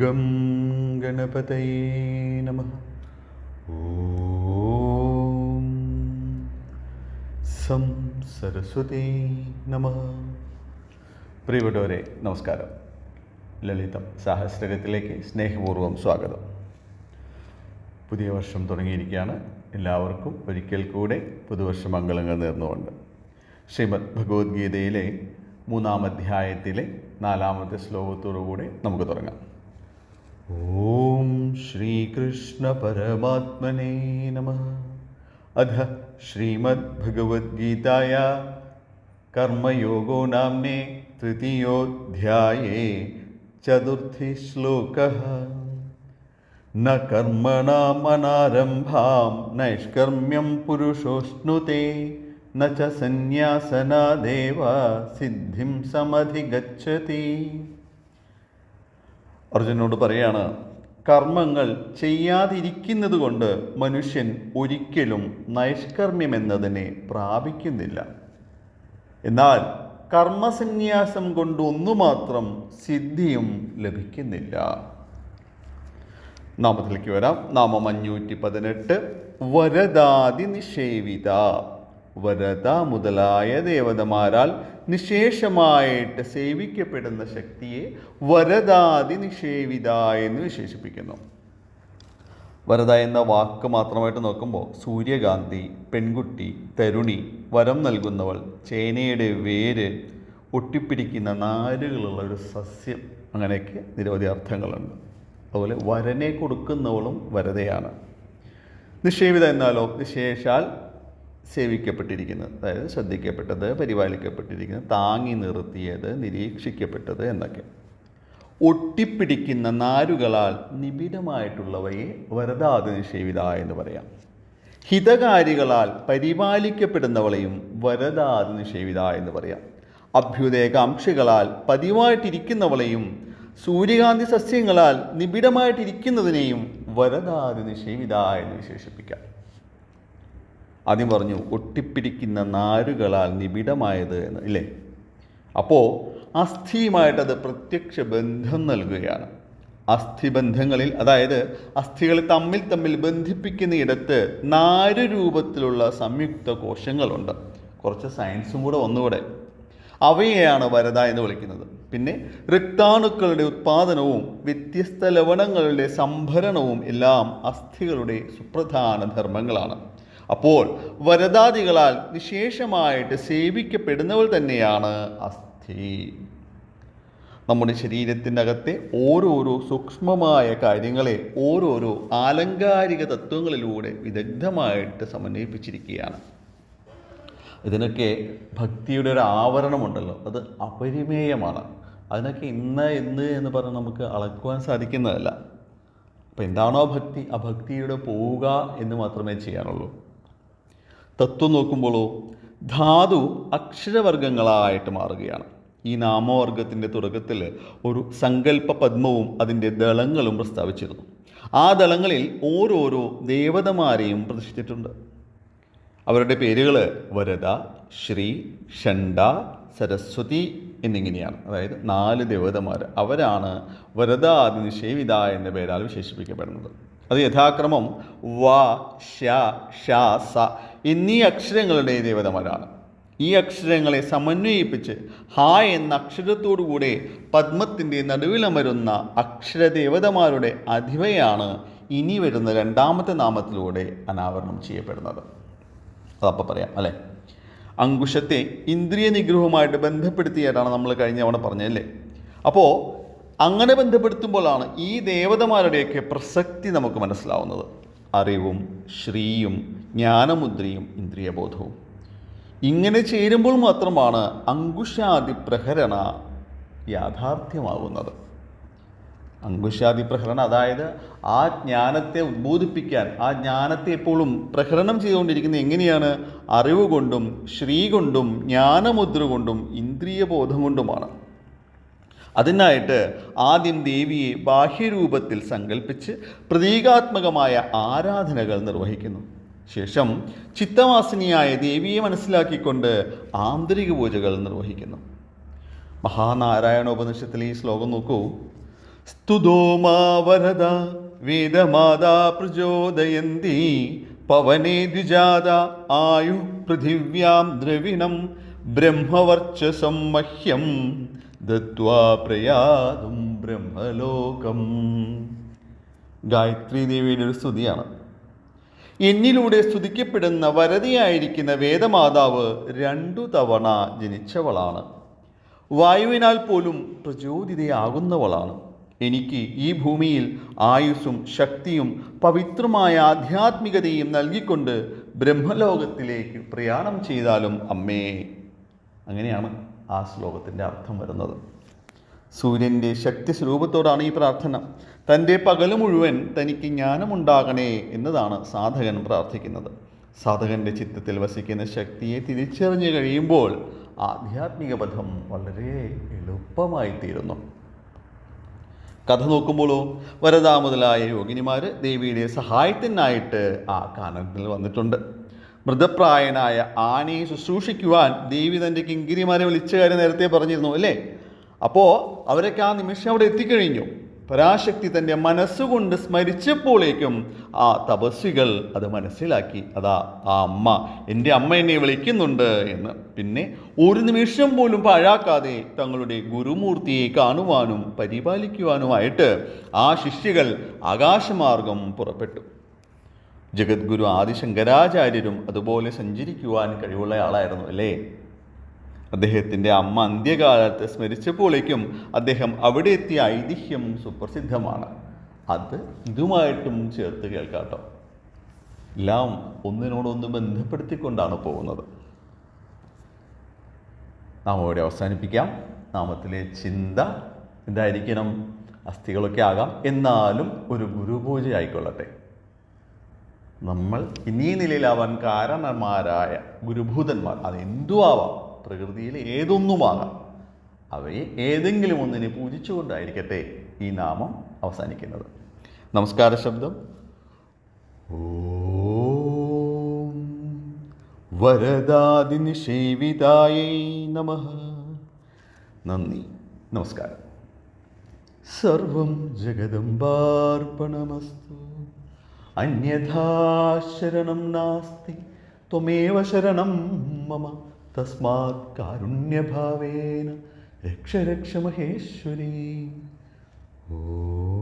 Gum ഗണപതയേ നമ. ഓം സം സരസ്വതി നമ. പ്രിയപ്പെട്ടവരെ നമസ്കാരം. ലളിതം സാഹസ്രകത്തിലേക്ക് സ്നേഹപൂർവം സ്വാഗതം. പുതിയ വർഷം തുടങ്ങിയിരിക്കുകയാണ്. എല്ലാവർക്കും ഒരിക്കൽ കൂടെ പുതുവർഷ മംഗളങ്ങൾ നേർന്നുകൊണ്ട്. ശ്രീമദ് ഭഗവത്ഗീതയിലെ മൂന്നാം അധ്യായത്തിലെ നാലാമത്തെ ശ്ലോകത്തോടുകൂടെ നമുക്ക് തുടങ്ങാം. ॐ श्रीकृष्णपरमात्मने नमः। अध श्रीमद्भगवद्गीताया कर्मयोगो नाम्ने तृतीयोऽध्याये चतुर्थीश्लोकः न कर्मणामनारम्भां नैष्कर्म्यं पुरुषोष्णुते न च सन्न्यासनादेव सिद्धिं समधिगच्छति। അർജുനോട് പറയാണ് കർമ്മങ്ങൾ ചെയ്യാതിരിക്കുന്നത് കൊണ്ട് മനുഷ്യൻ ഒരിക്കലും നൈഷ്കർമ്മ്യം എന്നതിനെ പ്രാപിക്കുന്നില്ല. എന്നാൽ കർമ്മസന്യാസം കൊണ്ട് ഒന്നുമാത്രം സിദ്ധിയും ലഭിക്കുന്നില്ല. നാമത്തിലേക്ക് വരാം. നാമം അഞ്ഞൂറ്റി പതിനെട്ട്. വരദാതി നിഷേവിത. വരദ മുതലായ ദേവതമാരാൽ നിശേഷമായിട്ട് സേവിക്കപ്പെടുന്ന ശക്തിയെ വരദാതി നിഷേവിത എന്ന് വിശേഷിപ്പിക്കുന്നു. വരദ എന്ന വാക്ക് മാത്രമായിട്ട് നോക്കുമ്പോൾ സൂര്യകാന്തി പെൺകുട്ടി തരുണി വരം നൽകുന്നവൾ ചേനയുടെ വേര് ഒട്ടിപ്പിടിക്കുന്ന നാരുകളുള്ള ഒരു സസ്യം അങ്ങനെയൊക്കെ നിരവധി അർത്ഥങ്ങളുണ്ട്. അതുപോലെ വരനെ കൊടുക്കുന്നവളും വരതയാണ്. നിഷേവിത എന്നാലോ വിശേഷാൽ സേവിക്കപ്പെട്ടിരിക്കുന്നത്. അതായത് ശ്രദ്ധിക്കപ്പെട്ടത് പരിപാലിക്കപ്പെട്ടിരിക്കുന്നത് താങ്ങി നിർത്തിയത് നിരീക്ഷിക്കപ്പെട്ടത് എന്നൊക്കെ. ഒട്ടിപ്പിടിക്കുന്ന നാരുകളാൽ നിബിഡമായിട്ടുള്ളവയെ വരദാതി നിഷേവിത എന്ന് പറയാം. ഹിതകാരികളാൽ പരിപാലിക്കപ്പെടുന്നവളെയും വരദാതി നിഷേവിത എന്ന് പറയാം. അഭ്യുദയകാംക്ഷികളാൽ പതിവായിട്ടിരിക്കുന്നവളെയും സൂര്യകാന്തി സസ്യങ്ങളാൽ നിബിഡമായിട്ടിരിക്കുന്നതിനെയും വരദാതി നിഷേവിത എന്ന് വിശേഷിപ്പിക്കാം. ആദ്യം പറഞ്ഞു ഒട്ടിപ്പിടിക്കുന്ന നാരുകളാൽ നിബിഡമായത് എന്ന് ഇല്ലേ? അപ്പോൾ അസ്ഥിയുമായിട്ടത് പ്രത്യക്ഷ ബന്ധം നൽകുകയാണ്. അസ്ഥിബന്ധങ്ങളിൽ അതായത് അസ്ഥികൾ തമ്മിൽ തമ്മിൽ ബന്ധിപ്പിക്കുന്ന ഇടത്ത് നാല് രൂപത്തിലുള്ള സംയുക്ത കോശങ്ങളുണ്ട്. കുറച്ച് സയൻസും കൂടെ ഒന്നുകൂടെ. അവയെയാണ് വരത എന്ന് വിളിക്കുന്നത്. പിന്നെ രക്താണുക്കളുടെ ഉത്പാദനവും വ്യത്യസ്ത ലവണങ്ങളുടെ സംഭരണവും എല്ലാം അസ്ഥികളുടെ സുപ്രധാന ധർമ്മങ്ങളാണ്. അപ്പോൾ വരദാദികളാൽ വിശേഷമായിട്ട് സേവിക്കപ്പെടുന്നവൾ തന്നെയാണ് അസ്ഥി. നമ്മുടെ ശരീരത്തിനകത്തെ ഓരോരോ സൂക്ഷ്മമായ കാര്യങ്ങളെ ഓരോരോ ആലങ്കാരിക തത്വങ്ങളിലൂടെ വിദഗ്ധമായിട്ട് സമന്വയിപ്പിച്ചിരിക്കുകയാണ്. ഇതിനൊക്കെ ഭക്തിയുടെ ഒരു ആവരണമുണ്ടല്ലോ. അത് അപരിമേയമാണ്. അതിനൊക്കെ ഇന്ന് എന്ന് എന്ന് പറഞ്ഞ് നമുക്ക് അളക്കുവാൻ സാധിക്കുന്നതല്ല. അപ്പോൾ എന്താണോ ഭക്തി? ആ ഭക്തിയുടെ പോവുക എന്ന് മാത്രമേ ചെയ്യാനുള്ളൂ. തത്വം നോക്കുമ്പോഴോ ധാതു അക്ഷരവർഗങ്ങളായിട്ട് മാറുകയാണ്. ഈ നാമവർഗത്തിന്റെ തുടക്കത്തിൽ ഒരു സങ്കല്പ പത്മവും അതിന്റെ ദളങ്ങളും പ്രസ്താവിച്ചിരുന്നു. ആ ദളങ്ങളിൽ ഓരോരോ ദേവതമാരെയും പ്രതിഷ്ഠിച്ചിട്ടുണ്ട്. അവരുടെ പേരുകൾ വരദ ശ്രീ ഷണ്ട സരസ്വതി എന്നിങ്ങനെയാണ്. അതായത് നാല് ദേവതമാർ അവരാണ് നിഷേവിത എന്ന പേരാൽ വിശേഷിപ്പിക്കപ്പെടുന്നത്. അത് യഥാക്രമം വ ശ ഷ സ എന്നീ അക്ഷരങ്ങളുടെ ദേവതമാരാണ്. ഈ അക്ഷരങ്ങളെ സമന്വയിപ്പിച്ച് ഹ എന്ന അക്ഷരത്തോടുകൂടെ പത്മത്തിന്റെ നടുവിലമരുന്ന അക്ഷരദേവതമാരുടെ അധിവയാണ് ഇനി വരുന്ന രണ്ടാമത്തെ നാമത്തിലൂടെ അനാവരണം ചെയ്യപ്പെടുന്നത്. അതപ്പോൾ പറയാം അല്ലേ? അങ്കുശത്തെ ഇന്ദ്രിയ നിഗ്രഹവുമായിട്ട് ബന്ധപ്പെടുത്തിയായിട്ടാണ് നമ്മൾ കഴിഞ്ഞ തവണ പറഞ്ഞല്ലേ അപ്പോൾ അങ്ങനെ ബന്ധപ്പെടുത്തുമ്പോഴാണ് ഈ ദേവതമാരുടെയൊക്കെ പ്രസക്തി നമുക്ക് മനസ്സിലാവുന്നത്. അറിവും ശ്രീയും ജ്ഞാനമുദ്രയും ഇന്ദ്രിയബോധവും. ഇങ്ങനെ ചേരുമ്പോൾ മാത്രമാണ് അങ്കുശാദി പ്രഹരണ യാഥാർത്ഥ്യമാകുന്നത്. അങ്കുശാദി പ്രഹരണം അതായത് ആ ജ്ഞാനത്തെ ഉദ്ബോധിപ്പിക്കാൻ ആ ജ്ഞാനത്തെ എപ്പോഴും പ്രഹരണം ചെയ്തുകൊണ്ടിരിക്കുന്നത് എങ്ങനെയാണ്? അറിവ് കൊണ്ടും ശ്രീ കൊണ്ടും ജ്ഞാനമുദ്ര കൊണ്ടും ഇന്ദ്രിയബോധം കൊണ്ടുമാണ്. അതിനായിട്ട് ആദ്യം ദേവിയെ ബാഹ്യരൂപത്തിൽ സങ്കല്പിച്ച് പ്രതീകാത്മകമായ ആരാധനകൾ നിർവഹിക്കുന്നു. ശേഷം ചിത്തവാസിനിയായ ദേവിയെ മനസ്സിലാക്കിക്കൊണ്ട് ആന്തരിക പൂജകൾ നിർവഹിക്കുന്നു. മഹാനാരായണോപനിഷത്തിലെ ഈ ശ്ലോകം നോക്കൂ. സ്തുതോ വേദമാതാ പ്രചോദയന്തി പവനേ ദ്വിജാത ആയു പൃഥിവ്യാം ദ്രവിണം ബ്രഹ്മവർച്ചസം മഹ്യം ദത്വാ പ്രയാതും ബ്രഹ്മലോകം. ഗായത്രി ദേവിയുടെ ഒരു സ്തുതിയാണ്. എന്നിലൂടെ സ്തുതിക്കപ്പെടുന്ന വരതിയായിരിക്കുന്ന വേദമാതാവ് രണ്ടു തവണ ജനിച്ചവളാണ്. വായുവിനാൽ പോലും പ്രചോദിതയാകുന്നവളാണ്. എനിക്ക് ഈ ഭൂമിയിൽ ആയുസ്സും ശക്തിയും പവിത്രമായ ആധ്യാത്മികതയും നൽകിക്കൊണ്ട് ബ്രഹ്മലോകത്തിലേക്ക് പ്രയാണം ചെയ്താലും അമ്മേ. അങ്ങനെയാണ്. ആ ശ്ലോകത്തിന്റെ അർത്ഥം വരുന്നത്. സൂര്യന്റെ ശക്തി സ്വരൂപത്തോടാണ് ഈ പ്രാർത്ഥന. തന്റെ പകൽ മുഴുവൻ തനിക്ക് ജ്ഞാനമുണ്ടാകണേ എന്നതാണ് സാധകൻ പ്രാർത്ഥിക്കുന്നത്. സാധകന്റെ ചിത്തത്തിൽ വസിക്കുന്ന ശക്തിയെ തിരിച്ചറിഞ്ഞു കഴിയുമ്പോൾ ആധ്യാത്മിക പഥം വളരെ എളുപ്പമായി തീരുന്നു കഥ നോക്കുമ്പോഴോ വരദാ മുതലായ യോഗിനിമാർ ദേവിയുടെ സഹായത്തിനായിട്ട് ആ കാനത്തിൽ വന്നിട്ടുണ്ട്. മൃതപ്രായനായ ആനയെ ശുശ്രൂഷിക്കുവാൻ ദേവി തന്റെ കിങ്കിരിമാരെ വിളിച്ച കാര്യം നേരത്തെ പറഞ്ഞിരുന്നു അല്ലേ? അപ്പോൾ അവരൊക്കെ ആ നിമിഷം അവിടെ എത്തിക്കഴിഞ്ഞു. പരാശക്തി തന്റെ മനസ്സുകൊണ്ട് സ്മരിച്ചപ്പോഴേക്കും ആ തപസ്വികൾ അത് മനസ്സിലാക്കി. അതാ ആ അമ്മ എന്റെ അമ്മ എന്നെ വിളിക്കുന്നുണ്ട് എന്ന്. പിന്നെ ഒരു നിമിഷം പോലും പാഴാക്കാതെ തങ്ങളുടെ ഗുരുമൂർത്തിയെ കാണുവാനും പരിപാലിക്കുവാനുമായിട്ട് ആ ശിഷ്യകൾ ആകാശമാർഗം പുറപ്പെട്ടു. ജഗദ്ഗുരു ആദിശങ്കരാചാര്യരും അതുപോലെ സഞ്ചരിക്കുവാൻ കഴിവുള്ള ആളായിരുന്നു അല്ലേ? അദ്ദേഹത്തിന്റെ അമ്മ അന്ത്യകാലത്ത് സ്മരിച്ചപ്പോഴേക്കും അദ്ദേഹം അവിടെ എത്തിയ ഐതിഹ്യം സുപ്രസിദ്ധമാണ്. അത് ഇതുമായിട്ടും ചേർത്ത് കേൾക്കാട്ടോ എല്ലാം ഒന്നിനോടൊന്ന് ബന്ധപ്പെടുത്തിക്കൊണ്ടാണ് പോകുന്നത്. നാം അവിടെ അവസാനിപ്പിക്കാം. നാമത്തിലെ ചിന്ത എന്തായിരിക്കണം? അസ്ഥികളൊക്കെ ആകാം. എന്നാലും ഒരു ഗുരുപൂജ ആയിക്കൊള്ളട്ടെ നമ്മൾ ഇനീ നിലയിലാവാൻ കാരണന്മാരായ ഗുരുഭൂതന്മാർ അതെന്തു ആവാം പ്രകൃതിയിൽ ഏതൊന്നുമാകാം? അവയെ ഏതെങ്കിലും ഒന്നിനെ പൂജിച്ചുകൊണ്ടായിരിക്കട്ടെ ഈ നാമം അവസാനിക്കുന്നത്. നമസ്കാര ശബ്ദം. ഓം വരദാദിനിഷേവിതായൈ നമ. നന്ദി. നമസ്കാരം. സർവം ജഗദംബാർപ്പണമസ്തു. अन्यथा शरणं नास्ति त्वमेव शरणं मम। तस्मात् कारुण्यभावेन रक्ष रक्ष महेश्वरी। ओ